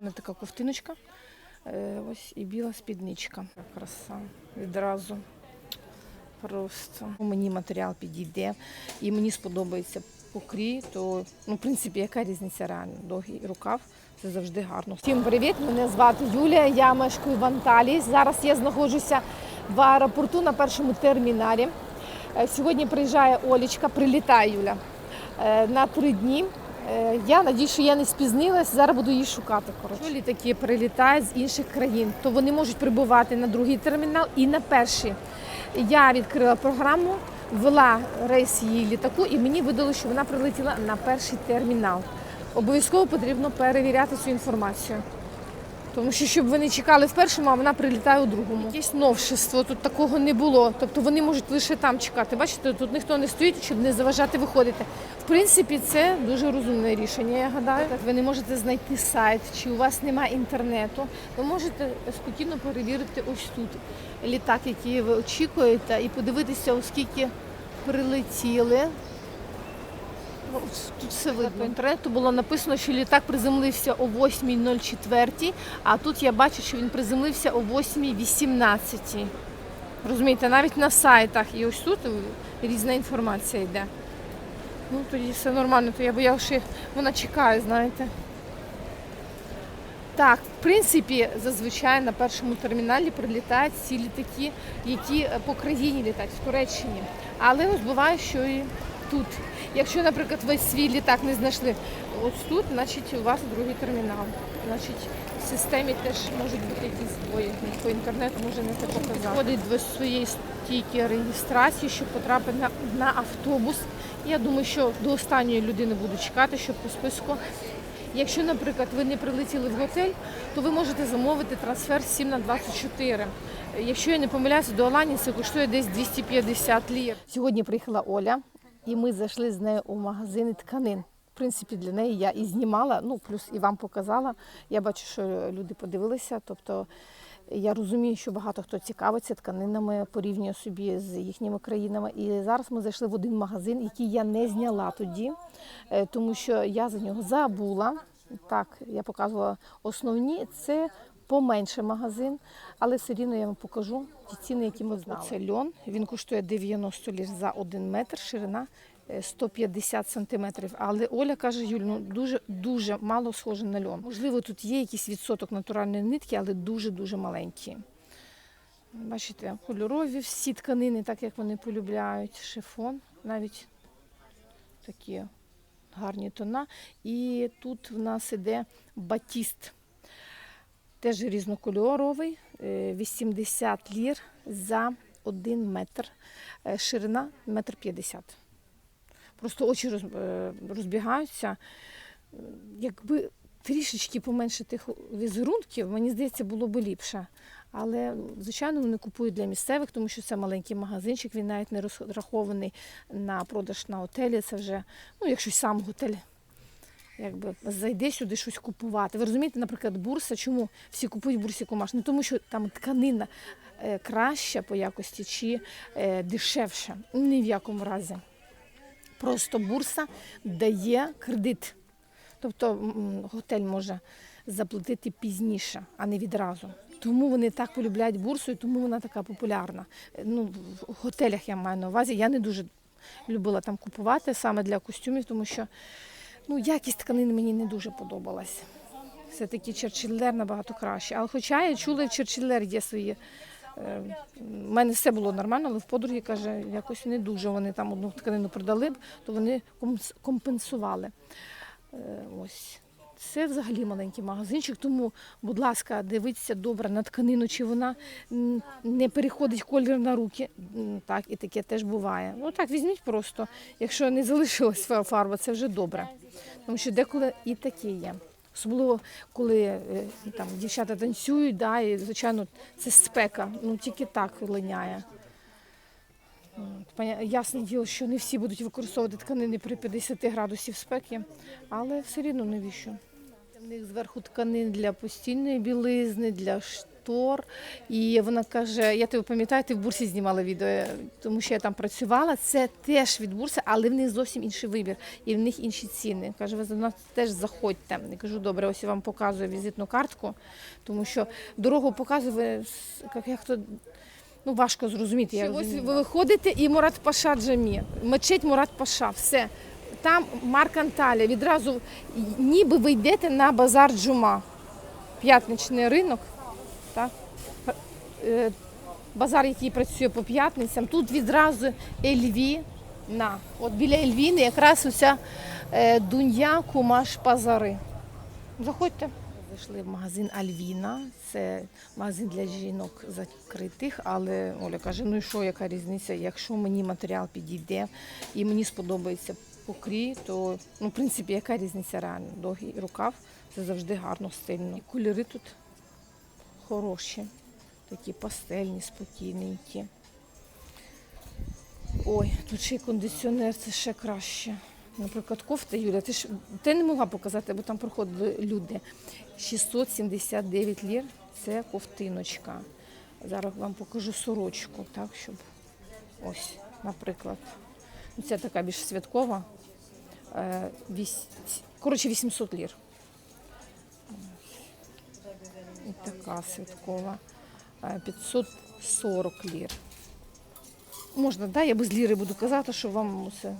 Вона така ковтиночка. Е, ось і біла спідничка. Краса відразу. Просто мені матеріал підійде і мені сподобається покрій, то ну, в принципі, яка різниця реально? Довгий рукав це завжди гарно. Всім привіт! Мене звати Юлія. Я мешкаю в Анталії. Зараз я знаходжуся в аеропорту на першому терміналі. Е, Сьогодні приїжджає Олічка, прилітає Юля е, на три дні. Е, Я надіюсь, що я не спізнилась. Зараз буду її шукати. Коротше. Що літаки прилітають з інших країн, то вони можуть прибувати на другий термінал і на перший. Я відкрила програму, ввела рейс її літаку, і мені видало, що вона прилетіла на перший термінал. Обов'язково потрібно перевіряти цю інформацію. Тому що щоб ви не чекали в першому, а вона прилітає у другому. Якесь новшество, тут такого не було. Тобто вони можуть лише там чекати. Бачите, тут ніхто не стоїть, щоб не заважати виходити. В принципі, це дуже розумне рішення. Я гадаю, ви не можете знайти сайт, чи у вас немає інтернету. Ви можете спокійно перевірити ось тут літак, який ви очікуєте, і подивитися, оскільки прилетіли. Тут все видно. По інтернету було написано, що літак приземлився о 8.04, а тут я бачу, що він приземлився о 8.18. Розумієте, навіть на сайтах. І ось тут різна інформація йде. Ну, тоді все нормально, то я боялася, що вона чекає, знаєте. Так, в принципі, зазвичай на першому терміналі прилітають ці літаки, які по країні літають, в Туреччині. Але ось буває, що і тут. Якщо, наприклад, ви свій літак не знайшли ось тут, значить у вас другий термінал. Значить, в системі теж можуть бути якісь збої. По інтернету може не це показати. Входить до своєї стійки реєстрації, щоб потрапити на, на автобус. Я думаю, що до останньої людини буду чекати, щоб по списку. Якщо, наприклад, ви не прилетіли в готель, то ви можете замовити трансфер 7 на 24. Якщо я не помиляюся, до Алані це коштує десь 250 лір. Сьогодні приїхала Оля, і ми зайшли з нею у магазини тканин. В принципі, для неї я і знімала, ну плюс і вам показала. Я бачу, що люди подивилися. Тобто я розумію, що багато хто цікавиться тканинами, порівнює собі з їхніми країнами. І зараз ми зайшли в один магазин, який я не зняла тоді, е, тому що я за нього забула. Так, я показувала основні. Це поменше магазин, але все рівно я вам покажу ті ціни, які ми знали. Це льон. Він коштує 90 лір за 1 метр, ширина е, 150 сантиметрів. Але Оля каже, Юль, ну дуже дуже мало схоже на льон. Можливо, тут є якийсь відсоток натуральної нитки, але дуже дуже маленький. Бачите, кольорові всі тканини, так як вони полюбляють. Шифон, навіть такі гарні тона. І тут в нас іде батіст. Теж різнокольоровий, е, 80 лір за 1 метр, е, ширина метр 50. Просто очі е, розбігаються. Е, Якби трішечки поменше тих візерунків, мені здається, було б ліпше. Але, звичайно, вони купують для місцевих, тому що це маленький магазинчик, він навіть не розрахований на продаж на готелі. Це вже, ну, якщо сам готель якби зайде сюди щось купувати. Ви розумієте, наприклад, бурса, чому всі купують бурсі кумаш? Не тому, що там тканина е, краща по якості чи е, дешевша. Ні в якому разі. Просто бурса дає кредит. Тобто готель може заплатити пізніше, а не відразу. Тому вони так полюбляють бурсу, і тому вона така популярна. Е, Ну, в готелях я маю на увазі. Я не дуже любила там купувати саме для костюмів, тому що ну, якість тканин мені не дуже подобалась. Все-таки Черчиллер набагато краще. Але хоча я чула, в Черчиллер є свої. е, У мене все було нормально, але в подруги каже, якось не дуже. Вони там одну тканину продали то вони компенсували. Е, Ось. Це взагалі маленький магазинчик, тому, будь ласка, дивіться добре на тканину, чи вона не переходить колір на руки. Так, і таке теж буває. Ну так, візьміть просто, якщо не залишилась фарба, це вже добре. Тому що деколи і таке є. Особливо, коли е, там дівчата танцюють, да, і, звичайно, це спека, ну тільки так линяє. Ясне діло, що не всі будуть використовувати тканини при 50 градусів спеки, але все рівно навіщо? В них зверху тканин для постільної білизни, для ш- Тор. І вона каже: Я тебе пам'ятаю, ти в бурсі знімала відео, тому що я там працювала. Це теж від бурси, але в них зовсім інший вибір і в них інші ціни. Каже, ви до нас теж заходьте. Я кажу, добре, ось я вам показую візитну картку, тому що дорогу як, як то. Ну, важко зрозуміти. Я ось ви виходите і Мурат Паша Джамі, мечеть Мурат Паша, все. Там Марк Анталія, відразу ніби ви йдете на базар Джума. П'ятничний ринок, так? Е, базар, який працює по п'ятницям. Тут відразу Ельвіна. От біля Ельвіни якраз уся е, Дунья Кумаш Пазари. Заходьте. Зайшли в магазин Альвіна. Це магазин для жінок закритих, але Оля каже: ну і що, яка різниця? Якщо мені матеріал підійде і мені сподобається покрій, то ну, в принципі, яка різниця реально? Довгий рукав це завжди гарно, стильно. І кольори тут хороші, такі пастельні, спокійненькі. Ой, тут ще й кондиціонер, це ще краще. Наприклад, кофта Юля, ти ж ти не могла показати, бо там проходили люди. 679 лір це ковтиночка. Зараз вам покажу сорочку, так, щоб ось, наприклад. Ну, Це така більш святкова. Е, Коротше, 800 лір. Така святкова. Е, 540 лір. Можна, да? Я без ліри буду казати, щоб вам це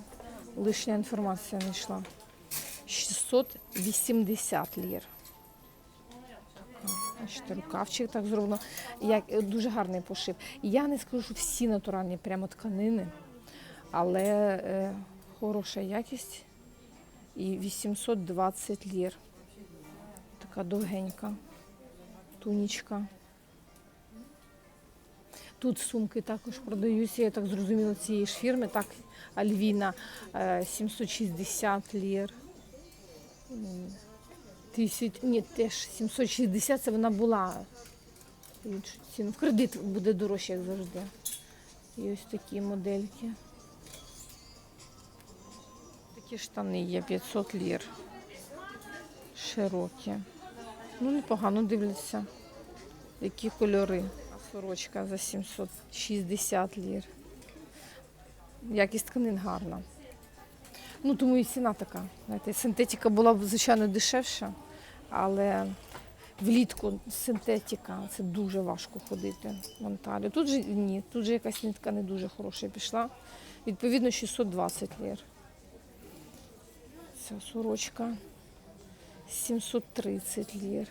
лишня інформація не йшла. 680 лір. Бачите, рукавчик так зроблено. Як, е, дуже гарний пошив. Я не скажу, що всі натуральні прямо тканини, але е, хороша якість. І 820 лір. Така довгенька тунічка. Тут сумки також продаються, я так зрозуміла, цієї ж фірми. Так, Альвіна е, 760 лір. Тисяч, ні, теж 760 це вона була. В кредит буде дорожче, як завжди. І ось такі модельки. Такі штани є 500 лір. Широкі. Ну, непогано дивляться. Які кольори. Сорочка за 760 лір. Якість тканин гарна. Ну, тому і ціна така. Знаєте, синтетика була звичайно, дешевша, але влітку синтетика це дуже важко ходити в Анталію. Тут же ні, тут же якась нитка не дуже хороша пішла. Відповідно, 620 лір. Ця сорочка 730 лір.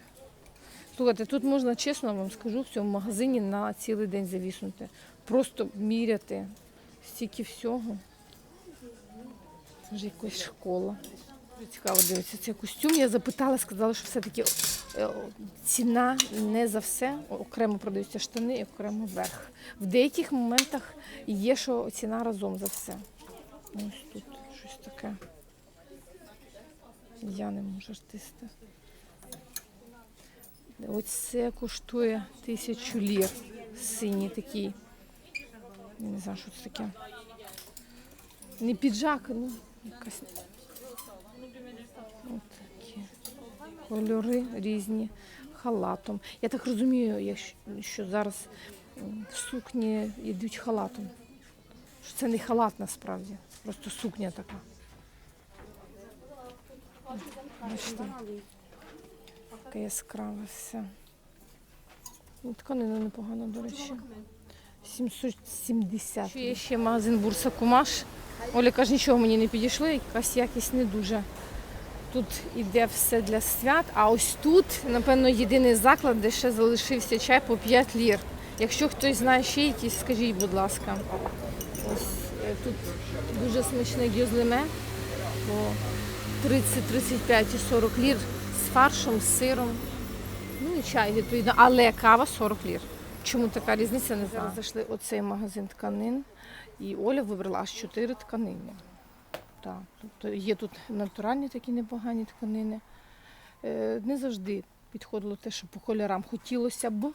Слухайте, тут можна, чесно вам скажу, в цьому магазині на цілий день завіснути. Просто міряти стільки всього. Вже якась школа. Цікаво дивитися цей костюм. Я запитала, сказала, що все-таки е, ціна не за все. Окремо продаються штани і окремо верх. В деяких моментах є, що ціна разом за все. Ось тут щось таке. Я не можу артисти. Ось це коштує тисячу лір. Синій такий. Я не знаю, що це таке. Не піджак, ну якась. От такі кольори різні халатом. Я так розумію, що зараз м, сукні йдуть халатом. Що це не халат насправді, просто сукня така. Бачите, така яскрава все. Ну, Тканина непогана, до речі. 770. Ще є ще магазин Бурса Кумаш. Оля каже, нічого мені не підійшло, якась якість не дуже. Тут іде все для свят, а ось тут, напевно, єдиний заклад, де ще залишився чай по 5 лір. Якщо хтось знає ще якісь, скажіть, будь ласка. Ось е, тут дуже смачне гюзлеме 30, 35 і 40 лір з фаршем, з сиром. Ну і чай, відповідно, але кава 40 лір. Чому така різниця, не знаю. Зайшли оцей магазин тканин, і Оля вибрала аж 4 тканини. Так, тобто є тут натуральні такі непогані тканини. Е, Не завжди підходило те, що по кольорам хотілося б,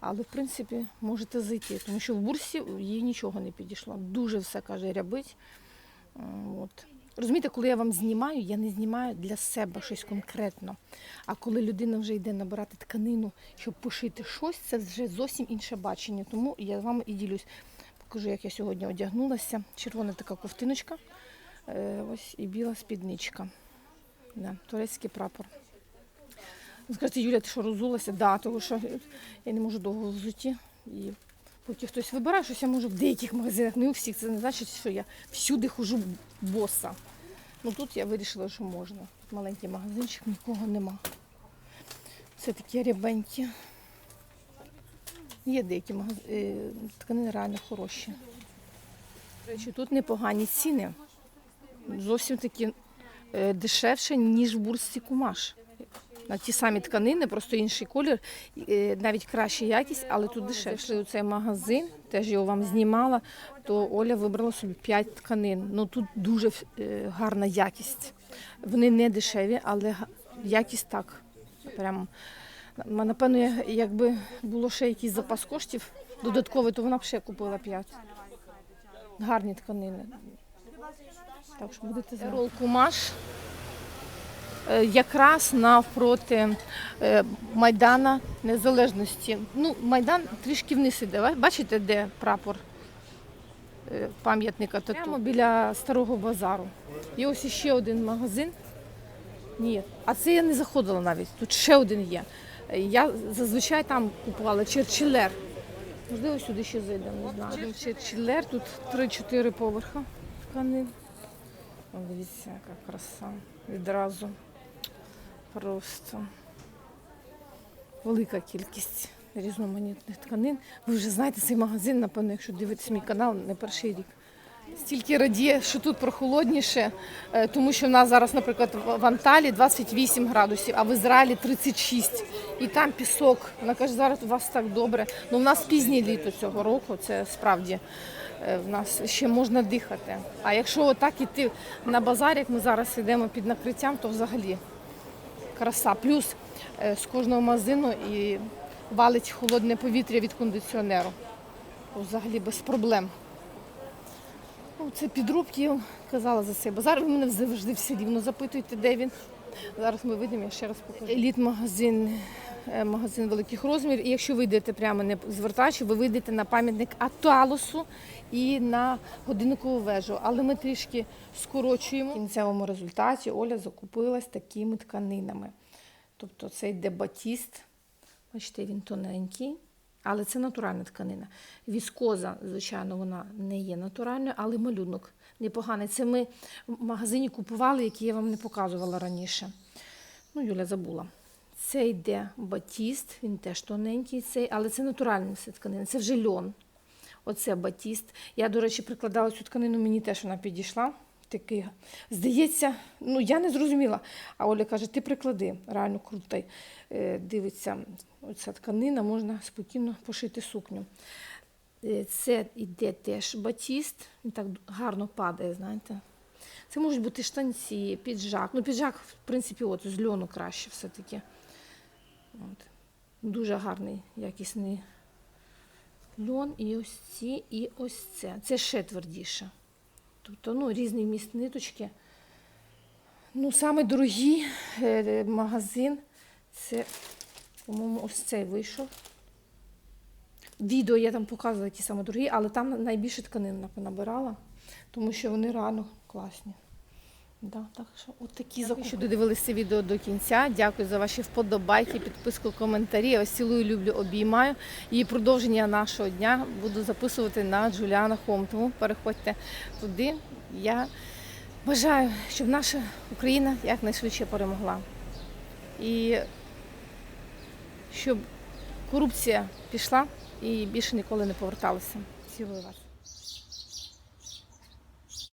але в принципі можете зайти, тому що в бурсі їй нічого не підійшло. Дуже все каже рябить. От. Розумієте, коли я вам знімаю, я не знімаю для себе щось конкретно. А коли людина вже йде набирати тканину, щоб пошити щось, це вже зовсім інше бачення. Тому я з вами і ділюсь. Покажу, як я сьогодні одягнулася. Червона така ковтиночка, е, ось і біла спідничка. Да, турецький прапор. Ви Скажете, Юля, ти що розулася? Да, тому що я не можу довго взуті. І поки хтось вибирає щось, я можу в деяких магазинах, не у всіх. Це не значить, що я всюди хожу боса. Ну тут я вирішила, що можна. Тут маленький магазинчик, нікого нема. Це такі рябенькі. Є деякі магазини, тканини реально хороші. Речі, тут непогані ціни. Зовсім такі е, дешевше, ніж в бурсі кумаш. На ті самі тканини, просто інший колір, е, навіть краща якість, але тут дешевше. Зайшли у цей магазин, теж його вам знімала, то Оля вибрала собі 5 тканин. Ну тут дуже е, гарна якість. Вони не дешеві, але якість так. Прям напевно, якби було ще якийсь запас коштів додатковий, то вона б ще купила 5. Гарні тканини. Так що будете знати. Рол кумаш якраз навпроти е, Майдана Незалежності. Ну, Майдан трішки вниз іде. Бачите, де прапор е, пам'ятника тату? Прямо біля старого базару. І ось іще один магазин. Ні, а це я не заходила навіть. Тут ще один є. Е, Я зазвичай там купувала Черчиллер. Можливо, сюди ще зайдемо, не знаю. Один Черчиллер, тут 3-4 поверха тканин. Дивіться, яка краса. Відразу. Просто велика кількість різноманітних тканин. Ви вже знаєте цей магазин, напевно, якщо дивитесь мій канал, не перший рік. Стільки радіє, що тут прохолодніше, е, тому що в нас зараз, наприклад, в Анталії 28 градусів, а в Ізраїлі 36. І там пісок. Вона каже, зараз у вас так добре. Ну, в нас пізнє літо цього року, це справді е, в нас ще можна дихати. А якщо отак іти на базар, як ми зараз йдемо під накриттям, то взагалі краса. Плюс е, з кожного магазину і валить холодне повітря від кондиціонеру. Взагалі без проблем. Ну, це підробки, я казала за себе. Зараз мене завжди все рівно запитуєте, де він. Зараз ми вийдемо, я ще раз покажу. Еліт-магазин, магазин великих розмірів. І якщо ви йдете прямо не звертаючи, ви вийдете на пам'ятник Аталосу і на годинникову вежу. Але ми трішки скорочуємо. В кінцевому результаті Оля закупилась такими тканинами. Тобто це йде батіст. Бачите, він тоненький, але це натуральна тканина. Віскоза, звичайно, вона не є натуральною, але малюнок непоганий. Це ми в магазині купували, який я вам не показувала раніше. Ну, Юля забула. Це йде батіст, він теж тоненький, цей, але це натуральна все тканина, це вже льон. Оце батіст. Я, до речі, прикладала цю тканину, мені теж вона підійшла. Такий, здається, ну я не зрозуміла. А Оля каже, ти приклади, реально крутий. Е, дивиться, оця тканина, можна спокійно пошити сукню. Е, Це йде теж батіст, він так гарно падає, знаєте. Це можуть бути штанці, піджак. Ну, піджак, в принципі, от з льону краще все-таки. От. Дуже гарний, якісний льон. І ось ці, і ось це. Це ще твердіше. Тобто, ну, різний вміст ниточки. Ну, саме дорогий е, магазин, це, по-моєму, ось цей вийшов. Відео я там показувала ті саме дорогі, але там найбільше тканин набирала, тому що вони реально класні. Да, так що от такі закупи. що додивилися відео до кінця. Дякую за ваші вподобайки, підписку, коментарі. Я вас цілую, люблю, обіймаю. І продовження нашого дня буду записувати на Джуліана Хом. Тому переходьте туди. Я бажаю, щоб наша Україна якнайшвидше перемогла. І щоб корупція пішла і більше ніколи не поверталася. Цілую вас.